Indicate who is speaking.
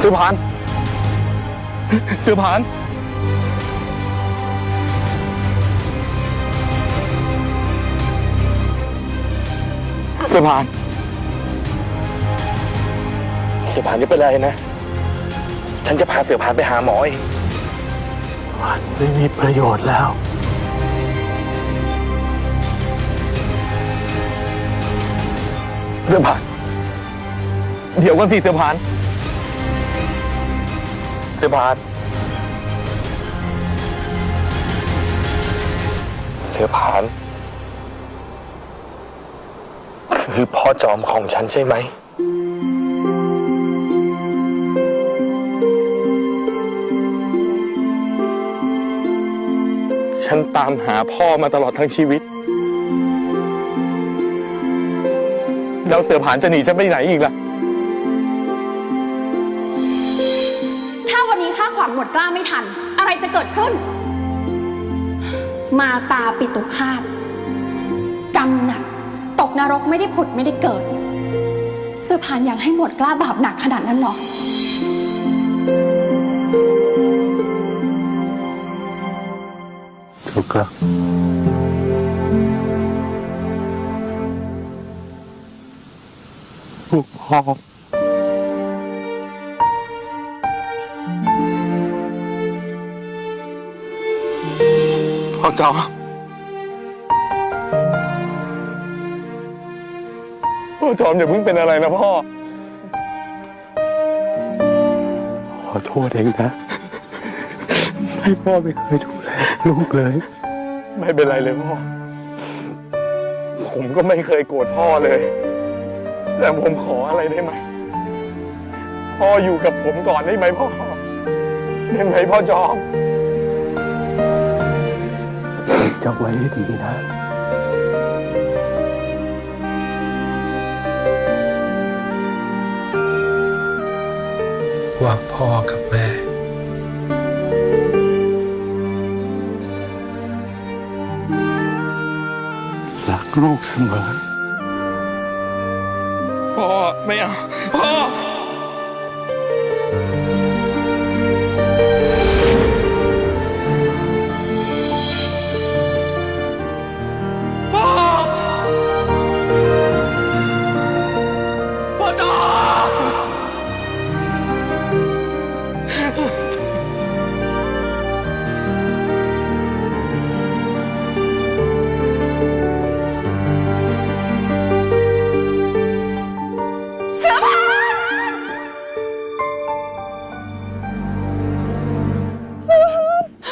Speaker 1: เสือผานเสือผานเสือผานเสือผานจะเป็นไรนะ ฉันจะพาเสือผานไปหาหมอเอง
Speaker 2: มันไม่มีประโยชน์แล้ว
Speaker 1: เสือผาน เดี๋ยวก่อนสิเสือผานเสือผานเสือผาน คือพ่อจอมของฉันใช่ไหม ฉันตามหาพ่อมาตลอดทั้งชีวิต แล้วเสือผานจะหนีฉันไปไหนอีกล่ะ
Speaker 3: ขวัญหมดกล้าไม่ทัน อะไรจะเกิดขึ้น มาตาปิตุคาตกรรมหนักตกนรกไม่ได้ผุดไม่ได้เกิดเสื้อผานอยากให้หมดกล้าบาปหนักขนาดนั้นหรอ
Speaker 2: ถูกครับลูกพ่อ
Speaker 1: พ่อจอมพ่อจอมอย่าเพิ่งเป็นอะไรนะพ่อ
Speaker 2: ขอโทษเองนะ ให้พ่อไม่เคยดูแลลูกเลย
Speaker 1: ไม่เป็นไรเลยพ่อ ผมก็ไม่เคยโกรธพ่อเลย แต่ผมขออะไรได้ไหม พ่ออยู่กับผมก่อนได้ไหมพ่อได้ไหมพ่อจอม
Speaker 2: จำไว้ให้ดีนะว่าพ่อกับแม่รักลูกเสมอ
Speaker 1: พ่อไม่เอา พ่อ